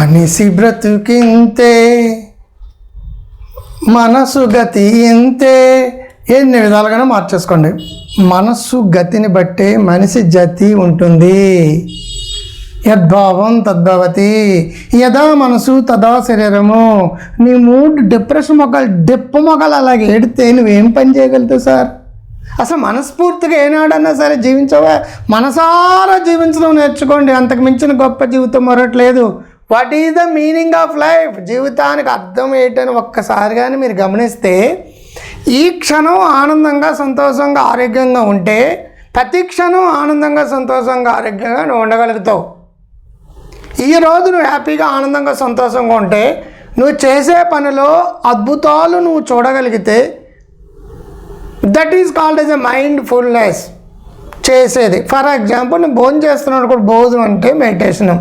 మనిషి బ్రతుకింతే మనసు గతి ఇంతే ఎన్ని విధాలుగానే మార్చేసుకోండి. మనస్సు గతిని బట్టే మనిషి జతి ఉంటుంది. యద్భావం తద్భవతి. యదా మనసు తదా శరీరము. నీ మూడ్ డిప్రెషన్ మొక్కలు డిప్ప మొక్కలు అలాగే ఎడితే నువ్వేం పని చేయగలుగుతావు సార్? అసలు మనస్ఫూర్తిగా ఏనాడన్నా సరే జీవించవా? మనసారా జీవించడం నేర్చుకోండి. అంతకు మించిన గొప్ప జీవితం మరొకట్లేదు what is the meaning of life జీవితానికి అర్థం ఏంటని ఒక్కసారి కానీ మీరు గమనిస్తే ఈ క్షణం ఆనందంగా సంతోషంగా ఆరోగ్యంగా ఉంటే ప్రతి క్షణం ఆనందంగా సంతోషంగా ఆరోగ్యంగా నువ్వు ఉండగలుగుతావు. ఈ రోజు నువ్వు హ్యాపీగా ఆనందంగా సంతోషంగా ఉంటే నువ్వు చేసే పనిలో అద్భుతాలు నువ్వు చూడగలిగితే that is called as a mindfulness చేసేది. ఫర్ ఎగ్జాంపుల్ నువ్వు భోజనం చేస్తున్నాడు కూడా భోజనం అంటే మెడిటేషన్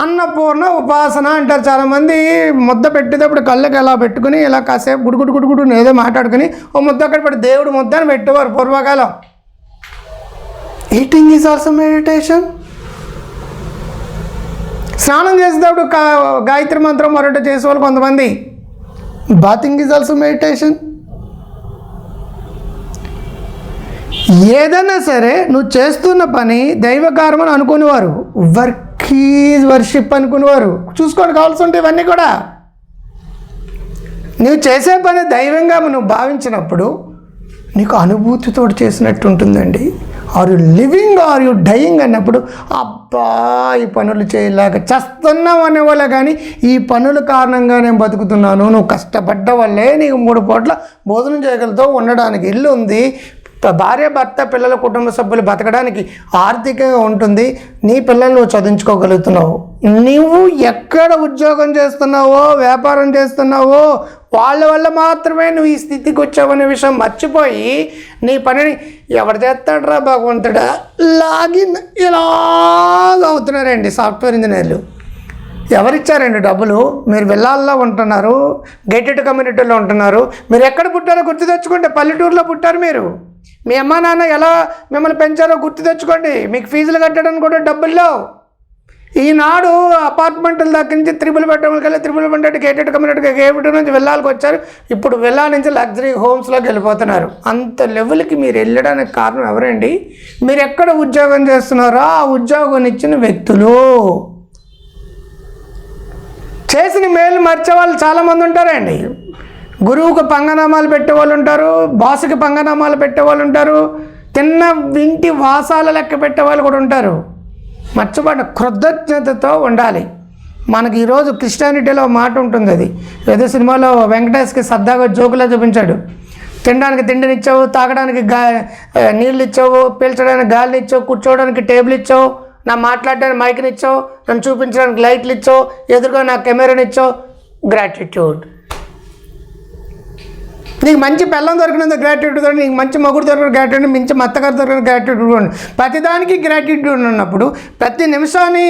అన్నపూర్ణ ఉపాసన అంటారు చాలామంది. ముద్ద పెట్టేటప్పుడు కళ్ళకి ఎలా పెట్టుకుని ఇలా కాసేపు గుడుగుడు గుడుగుడు ఏదో మాట్లాడుకుని ఓ ముద్ద అక్కడ పెట్టి దేవుడు ముద్ద అని పెట్టేవారు పూర్వకాలం. ఈటింగ్ ఈజ్ ఆల్సో మెడిటేషన్ స్నానం చేసేటప్పుడు కా- గాయత్రి మంత్రం మరొకటి చేసేవాళ్ళు కొంతమంది. బాతింగ్ ఈజ్ ఆల్సో మెడిటేషన్ ఏదైనా సరే నువ్వు చేస్తున్న పని దైవకారం అని అనుకునేవారు. వర్క్ హీజ్ వర్షిప్ అనుకునేవారు చూసుకోండి కావాల్సి ఉంటే ఇవన్నీ కూడా. నువ్వు చేసే పని దైవంగా నువ్వు భావించినప్పుడు నీకు అనుభూతితో చేసినట్టు ఉంటుందండి. Are you living are you dying అన్నప్పుడు అబ్బా ఈ పనులు చేయలేక చస్తున్నాం అనేవాళ్ళ కానీ ఈ పనుల కారణంగా నేను బతుకుతున్నాను నువ్వు కష్టపడ్డ వల్లే నీకు మూడు పూట్ల భోజనం చేయగలుగుతావు ఉండడానికి ఇల్లు ఉంది భార్య భర్త పిల్లల కుటుంబ సభ్యులు బతకడానికి ఆర్థికంగా ఉంటుంది. నీ పిల్లలు నువ్వు చదివించుకోగలుగుతున్నావు. నువ్వు ఎక్కడ ఉద్యోగం చేస్తున్నావో వ్యాపారం చేస్తున్నావో వాళ్ళ వల్ల మాత్రమే నువ్వు ఈ స్థితికి వచ్చావనే విషయం మర్చిపోయి నీ పనిని ఎవరు చేస్తాడరా భగవంతుడా? లాగిన్ ఇలాగ అవుతున్నారండి సాఫ్ట్వేర్ ఇంజనీర్లు. ఎవరిచ్చారండి డబ్బులు? మీరు వెళ్ళాల్లో ఉంటున్నారు గేటెడ్ కమ్యూనిటీలో ఉంటున్నారు. మీరు ఎక్కడ పుట్టారో గుర్తు తెచ్చుకుంటే పల్లెటూరులో పుట్టారు మీరు. మీ అమ్మా నాన్న ఎలా మిమ్మల్ని పెంచారో గుర్తు తెచ్చుకోండి. మీకు ఫీజులు కట్టడానికి కూడా డబ్బులు లేవు. ఈనాడు అపార్ట్మెంట్ల దగ్గర నుంచి త్రిబుల్ బెడ్రూమ్కి వెళ్ళి triple bedroom gated community gated నుంచి వెళ్ళాలికి వచ్చారు. ఇప్పుడు వెళ్ళా నుంచి లగ్జరీ హోమ్స్లోకి వెళ్ళిపోతున్నారు. అంత లెవెల్కి మీరు వెళ్ళడానికి కారణం ఎవరండి? మీరు ఎక్కడ ఉద్యోగం చేస్తున్నారో? ఆ ఉద్యోగం ఇచ్చిన వ్యక్తులు. చేసిన మేలు మర్చే వాళ్ళు చాలామంది ఉంటారండి. గురువుకు పంగనామాలు పెట్టే వాళ్ళు ఉంటారు బాసుకి పంగనామాలు పెట్టే వాళ్ళు ఉంటారు తిన్న వింటి వాసాల లెక్క పెట్టే వాళ్ళు కూడా ఉంటారు. మర్చిపోండి కృతజ్ఞతతో ఉండాలి. మనకి ఈరోజు క్రిస్టియానిటీలో మాట ఉంటుంది అది. ఏదో సినిమాలో వెంకటేష్కి సరదాగా జోకులా చూపించాడు. తినడానికి తిండినిచ్చావు తాగడానికి గా నీళ్ళు ఇచ్చావు పీల్చడానికి గాలిని ఇచ్చావు కూర్చోవడానికి టేబుల్ ఇచ్చావు నా మాట్లాడడానికి మైక్ని ఇచ్చావు నన్ను చూపించడానికి లైట్లు ఇచ్చావు ఎదురుగా నా కెమెరాని ఇచ్చావు గ్రాటిట్యూడ్ నీకు మంచి పిల్లం దొరికినందుకు గ్రాటిట్యూడ్ నీకు మంచి మొగుడు దొరికిన గ్రాట్యూడ్ మంచి మత్తగారు దొరికిన గ్రాట్యూడ్ ఉంది ప్రతిదానికి గ్రాటిట్యూడ్ ఉన్నప్పుడు ప్రతి నిమిషాన్ని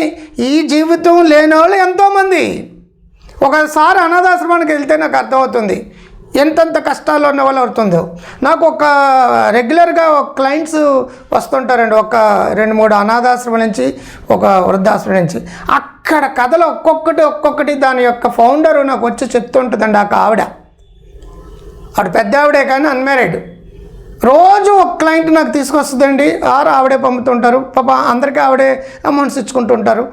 ఈ జీవితం లేని వాళ్ళు ఎంతోమంది. ఒకసారి అనాథాశ్రమానికి వెళ్తే నాకు అర్థమవుతుంది. ఎంతెంత కష్టాల్లో ఉన్న వాళ్ళు అవుతుందో. నాకు ఒక రెగ్యులర్గా ఒక క్లయింట్స్ వస్తుంటారండి. ఒక రెండు మూడు అనాథాశ్రమం నుంచి ఒక వృద్ధాశ్రమం నుంచి. అక్కడ కథలు ఒక్కొక్కటి ఒక్కొక్కటి దాని యొక్క ఫౌండర్ నాకు వచ్చి చెప్తుంటుందండి ఆ ఆవిడ. ఆవిడ పెద్ద ఆవిడే కానీ అన్మ్యారీడ్ రోజు ఒక క్లయింట్ నాకు తీసుకొస్తుందండి. ఆరు ఆవిడే పంపుతుంటారు. పాప అందరికీ ఆవిడే అమౌంట్స్ ఇచ్చుకుంటుంటారు.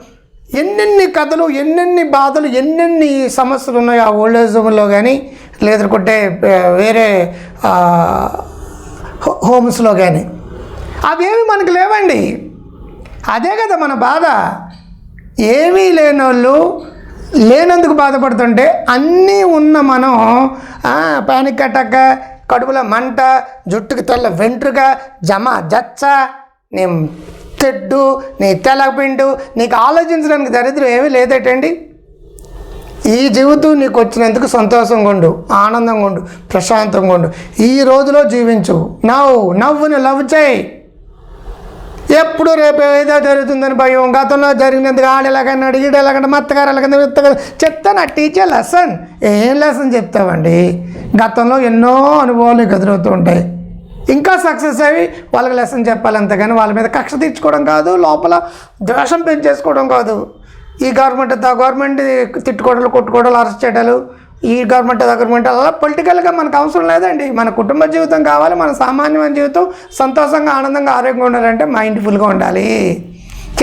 ఎన్నెన్ని కథలు ఎన్నెన్ని బాధలు ఎన్నెన్ని సమస్యలు ఉన్నాయి ఆ ఓల్డ్ ఏజ్ హోమ్లో కానీ లేదనుకుంటే వేరే హో- హోమ్స్లో కానీ అవేమి మనకు లేవండి. అదే కదా మన బాధ. ఏమీ లేని వాళ్ళు లేనందుకు బాధపడుతుంటే అన్నీ ఉన్న మనం పానిక్ అటాక్ కడుపులో మంట జుట్టుకి తెల్ల వెంట్రుక జమ జచ్చ నీ తెడ్డు నీ తెలపిండు నీకు ఆలోచించడానికి దరిద్రం ఏమీ లేదటండి? ఈ జీవితం నీకు వచ్చినందుకు సంతోషంగా ఉండు ఆనందంగా ఉండు ప్రశాంతంగా ఉండు. ఈ రోజులో జీవించు. నవ్వు నవ్వుని లవ్ చేయి. ఎప్పుడు రేపు ఏదో జరుగుతుందని భయం. గతంలో జరిగినందుకు ఆడేలాగన్నాడు ఈడేలాగంటే మత్తగారు ఎలాగంటే మెత్తగా చెప్తాను ఆ టీచర్ లెసన్ ఏం లెసన్ చెప్తామండి గతంలో ఎన్నో అనుభవాలు ఎదురవుతూ ఉంటాయి. ఇంకా సక్సెస్ అయ్యి వాళ్ళకి లెసన్ చెప్పాలి అంతేగాని వాళ్ళ మీద కక్ష తీర్చుకోవడం కాదు లోపల ద్వేషం పెంచేసుకోవడం కాదు. ఈ గవర్నమెంట్ ఆ గవర్నమెంట్ తిట్టుకోవడాలు కొట్టుకోవడాలు అరెస్ట్ చేయడాలు ఈ గవర్నమెంట్ అది గవర్నమెంట్ అలా పొలిటికల్గా మనకు అవసరం లేదండి. మన కుటుంబ జీవితం కావాలి మన సామాన్యమైన జీవితం సంతోషంగా ఆనందంగా ఆరోగ్యంగా ఉండాలంటే మైండ్ఫుల్గా ఉండాలి.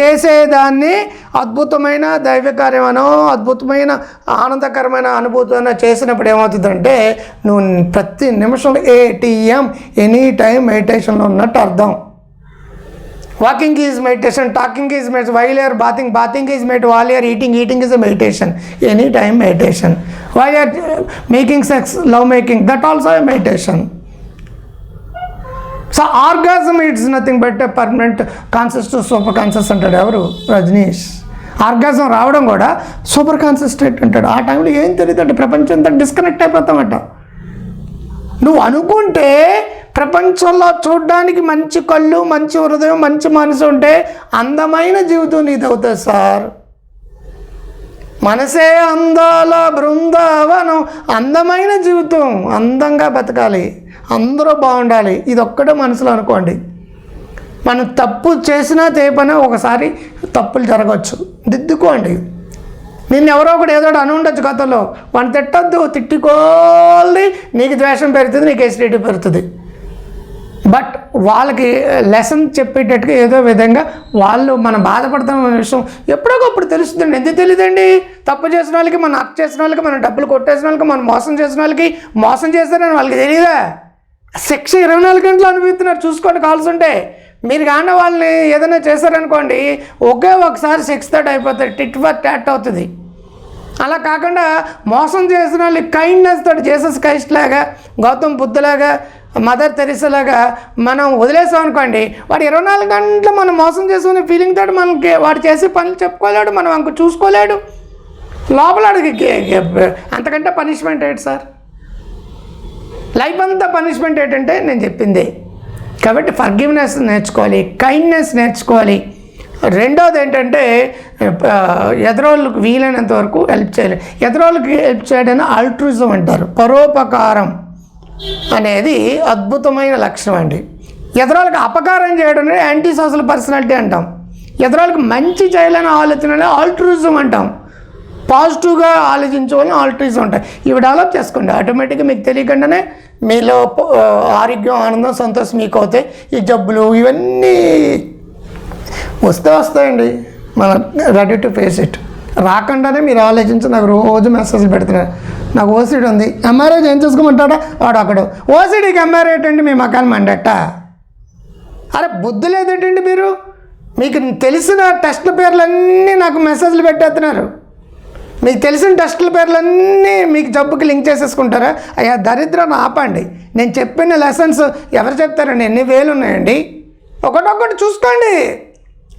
చేసేదాన్ని అద్భుతమైన దైవకార్యమనో అద్భుతమైన ఆనందకరమైన అనుభూతినో చేసినప్పుడు ఏమవుతుందంటే నువ్వు ప్రతి నిమిషంలో ఏటీఎం ఎనీ టైం మెడిటేషన్లో ఉన్నట్టు అర్థం. Walking is meditation talking is meditation or bathing bathing is meditation or eating eating is meditation any time meditation why are making sex love making that also meditation so orgasm it's nothing but permanent conscious to super conscious అంటాడు ఎవరు? Rajneesh. Orgasm రావడం కూడా super conscious అంటాడు. ఆ టైంలో ఏం తెలియదు అంటే ప్రపంచం అంతా డిస్కనెక్ట్ అయిపోతామట నువ్వు అనుకుంటే ప్రపంచంలో చూడడానికి మంచి కళ్ళు మంచి హృదయం మంచి మనసు ఉంటే అందమైన జీవితం నీదవుతుంది సార్. మనసే అందాల బృందావనం అందమైన జీవితం అందంగా బతకాలి అందరూ బాగుండాలి. ఇది ఒక్కటే మనసులో అనుకోండి. మనం తప్పు చేసినా తేపనా ఒకసారి తప్పులు జరగవచ్చు. దిద్దుకోండి. నిన్ను ఎవరో ఒకటి ఏదో అని ఉండొచ్చు కథలో వాడిని తిట్టద్దు తిట్టుకోల్ది నీకు ద్వేషం పెరుగుతుంది నీకు ఎసిడిటీ పెరుగుతుంది. బట్ వాళ్ళకి లెసన్ చెప్పేటట్టుగా ఏదో విధంగా వాళ్ళు మనం బాధపడుతున్న విషయం ఎప్పుడోకప్పుడు తెలుస్తుందండి. ఎందుకు తెలియదండి తప్పు చేసిన వాళ్ళకి మనం అప్ చేసిన వాళ్ళకి మనం డబ్బులు కొట్టేసిన వాళ్ళకి మనం మోసం చేసిన వాళ్ళకి మోసం చేస్తారని వాళ్ళకి తెలియదా శిక్ష ఇరవై నాలుగు గంటలు అనుభవిస్తున్నారు. చూసుకోండి కాల్స్ ఉంటే. మీరు కానీ వాళ్ళని ఏదైనా చేశారనుకోండి ఒకే ఒకసారి సిక్స్ థర్డ్ అయిపోతుంది టిట్ ఫర్ టాట్ అవుతుంది. అలా కాకుండా మోసం చేసిన వాళ్ళు కైండ్నెస్ తోటి జేసస్ క్రైస్ట్ లాగా గౌతమ్ బుద్ధలాగా మదర్ తెరిసలాగా మనం వదిలేసాం అనుకోండి వాడు ఇరవై నాలుగు గంటలు మనం మోసం చేసుకునే ఫీలింగ్ తోటి మనకి వాడు చేసే పనులు చెప్పుకోలేడు మనం అంక చూసుకోలేడు. లోపల అడిగి అంతకంటే పనిష్మెంట్ ఏంటి సార్? లైఫ్ అంతా పనిష్మెంట్ ఏంటంటే నేను చెప్పింది. కాబట్టి ఫర్గివ్నెస్ నేర్చుకోవాలి కైండ్నెస్ నేర్చుకోవాలి. రెండోది ఏంటంటే ఎదరోళ్ళకి వీలైనంత వరకు హెల్ప్ చేయాలి ఎదరోళ్ళకి హెల్ప్ చేయడం అల్ట్రిజం అంటారు పరోపకారం అనేది అద్భుతమైన లక్షణం అండి. ఎదరోళ్ళకి అపకారం చేయడం అనేది యాంటీ సోషల్ పర్సనాలిటీ అంటాం. ఎదరోళ్ళకి మంచి చేయాలని ఆలోచన ఆల్ట్రిజం అంటాం. పాజిటివ్గా ఆలోచించవని ఆల్ట్రిజం ఉంటాయి. ఇవి డెవలప్ చేసుకోండి. ఆటోమేటిక్గా మీకు తెలియకుండానే మీలో ఆరోగ్యం ఆనందం సంతోషం మీకు అవుతాయి. ఈ జబ్బులు ఇవన్నీ వస్తే వస్తాయండి. మనం రెడీ టు ఫేస్ ఇట్. రాకుండానే మీరు ఆలోచించి నాకు రోజు మెసేజ్ పెడుతున్నారు. నాకు ఓసిడి ఉంది. ఎంఆర్ఐ ఏం చేసుకోమంటాడా? వాడు అక్కడ. ఓసీడీకి ఎంఆర్ఐ ఏంటండి? మీ మకాన్ మండట అరే బుద్ధి లేదేంటండి మీరు? మీకు తెలిసిన టెస్ట్ల పేర్లన్నీ నాకు మెసేజ్లు పెట్టేస్తున్నారు. మీకు తెలిసిన టెస్టుల పేర్లన్నీ మీకు జబ్బుకి లింక్ చేసేసుకుంటారా? అయ్యా దరిద్రం ఆపండి. నేను చెప్పిన లెసన్స్ ఎవరు చెప్తారండి? ఎన్ని వేలు ఉన్నాయండి? ఒకటొక్కటి చూసుకోండి.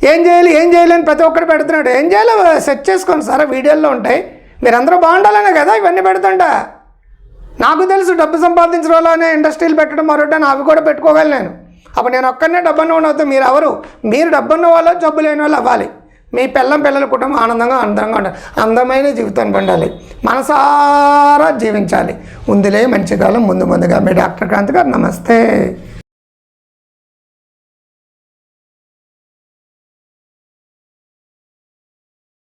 ఏం చేయాలి ఏం చేయాలి అని ప్రతి ఒక్కరు పెడుతున్నాడు. ఏం చేయాలో సెట్ చేసుకోండి సార్ వీడియోల్లో ఉంటాయి. మీరందరూ బాగుండాలనే కదా ఇవన్నీ పెడుతుంటా నాకు తెలుసు డబ్బు సంపాదించడం వల్లనే ఇండస్ట్రీలు పెట్టడం మరొకటి అవి కూడా పెట్టుకోగలను నేను. అప్పుడు నేను ఒక్కనే డబ్బున్న అవుతా మీరు ఎవరు మీరు డబ్బున్న వాళ్ళు జబ్బు లేని వాళ్ళు అవ్వాలి. మీ పిల్లం పిల్లల కుటుంబం ఆనందంగా అందంగా ఉండాలి. అందమైన జీవితాన్ని పండాలి. మనసారా జీవించాలి. ఉందిలే మంచి కాలం ముందు ముందుగా. మీ డాక్టర్ క్రాంతి గారు నమస్తే.